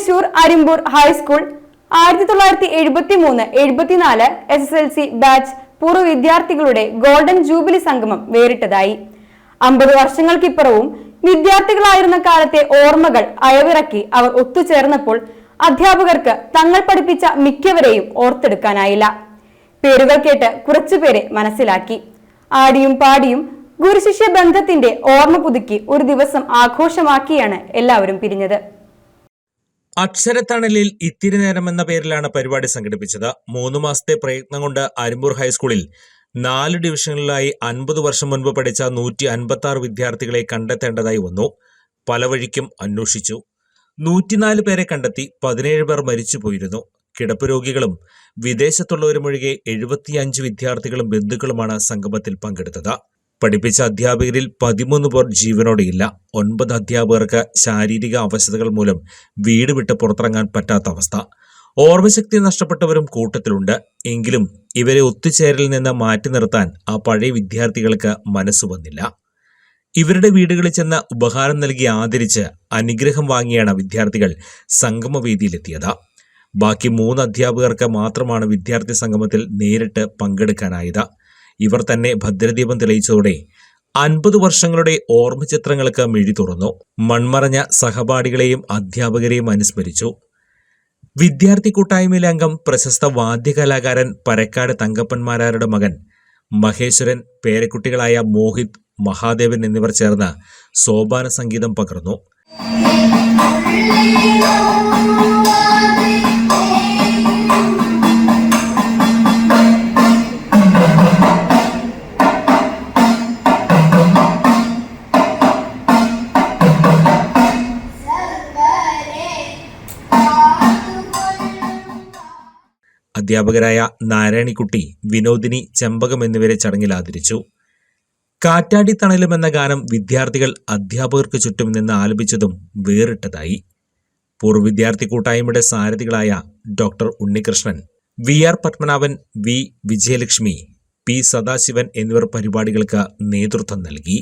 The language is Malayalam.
തൃശൂർ അരിമ്പൂർ ഹൈസ്കൂൾ ആയിരത്തി തൊള്ളായിരത്തി എഴുപത്തി മൂന്ന് എഴുപത്തിനാല് S S L C batch പൂർവ വിദ്യാർത്ഥികളുടെ ഗോൾഡൻ ജൂബിലി സംഗമം വേറിട്ടതായി. അമ്പത് വർഷങ്ങൾക്കിപ്പുറവും വിദ്യാർത്ഥികളായിരുന്ന കാലത്തെ ഓർമ്മകൾ അയവിറക്കി അവർ ഒത്തുചേർന്നപ്പോൾ അധ്യാപകർക്ക് തങ്ങൾ പഠിപ്പിച്ച മിക്കവരെയും ഓർത്തെടുക്കാനായില്ല. പേരുകൾ കേട്ട് കുറച്ചുപേരെ മനസ്സിലാക്കി. ആടിയും പാടിയും ഗുരുശിഷ്യ ബന്ധത്തിന്റെ ഓർമ്മ പുതുക്കി ഒരു ദിവസം ആഘോഷമാക്കിയാണ് എല്ലാവരും പിരിഞ്ഞത്. അക്ഷരത്തണലിൽ ഇത്തിരി നേരം എന്ന പേരിലാണ് പരിപാടി സംഘടിപ്പിച്ചത്. മൂന്ന് മാസത്തെ പ്രയത്നം കൊണ്ട് അരിമ്പൂർ ഹൈസ്കൂളിൽ നാല് ഡിവിഷനുകളിലായി അൻപത് വർഷം മുൻപ് പഠിച്ച നൂറ്റി അൻപത്തി ആറ് വിദ്യാർത്ഥികളെ കണ്ടെത്തേണ്ടതായി വന്നു. പല വഴിക്കും അന്വേഷിച്ചു. നൂറ്റിനാല് പേരെ കണ്ടെത്തി പതിനേഴ് പേർ മരിച്ചു പോയിരുന്നു. കിടപ്പ് രോഗികളും വിദേശത്തുള്ളവരുമൊഴികെ എഴുപത്തിയഞ്ച് വിദ്യാർത്ഥികളും ബന്ധുക്കളുമാണ് സംഗമത്തിൽ പങ്കെടുത്തത്. പഠിപ്പിച്ച അധ്യാപകരിൽ പതിമൂന്ന് പേർ ജീവനോടെയില്ല. ഒൻപത് അധ്യാപകർക്ക് ശാരീരിക അവശതകൾ മൂലം വീട് വിട്ട് പുറത്തിറങ്ങാൻ പറ്റാത്ത അവസ്ഥ. ഓർമ്മശക്തി നഷ്ടപ്പെട്ടവരും കൂട്ടത്തിലുണ്ട്. എങ്കിലും ഇവരെ ഒത്തുചേരലിൽ നിന്ന് മാറ്റി നിർത്താൻ ആ പഴയ വിദ്യാർത്ഥികൾക്ക് മനസ്സ് വന്നില്ല. ഇവരുടെ വീടുകളിൽ ചെന്ന് ഉപഹാരം നൽകി ആദരിച്ച് അനുഗ്രഹം വാങ്ങിയാണ് വിദ്യാർത്ഥികൾ സംഗമവേദിയിലെത്തിയത്. ബാക്കി മൂന്ന് അധ്യാപകർക്ക് മാത്രമാണ് വിദ്യാർത്ഥി സംഗമത്തിൽ നേരിട്ട് പങ്കെടുക്കാനായത്. ഇവർ തന്നെ ഭദ്രദീപം തെളിയിച്ചതോടെ അൻപത് വർഷങ്ങളുടെ ഓർമ്മചിത്രങ്ങൾക്ക് മിഴി തുറന്നു. മൺമറഞ്ഞ സഹപാഠികളെയും അധ്യാപകരെയും അനുസ്മരിച്ചു. വിദ്യാർത്ഥി കൂട്ടായ്മയിലെ അംഗം പ്രശസ്ത വാദ്യകലാകാരൻ പരക്കാട് തങ്കപ്പന്മാരാരുടെ മകൻ മഹേശ്വരൻ പേരക്കുട്ടികളായ മോഹിത് മഹാദേവൻ എന്നിവർ ചേർന്ന് സോപാന സംഗീതം പകർന്നു. അധ്യാപകരായ നാരായണിക്കുട്ടി വിനോദിനി ചെമ്പകം എന്നിവരെ ചടങ്ങിൽ ആദരിച്ചു. കാറ്റാടി തണലും എന്ന ഗാനം വിദ്യാർത്ഥികൾ അധ്യാപകർക്ക് ചുറ്റും നിന്ന് ആലപിച്ചതും വേറിട്ടതായി. പൂർവ വിദ്യാർത്ഥി കൂട്ടായ്മയുടെ സാരഥികളായ doctor Unnikrishnan V R Padmanabhan V Vijayalakshmi P Sadasivan എന്നിവർ പരിപാടികൾക്ക് നേതൃത്വം നൽകി.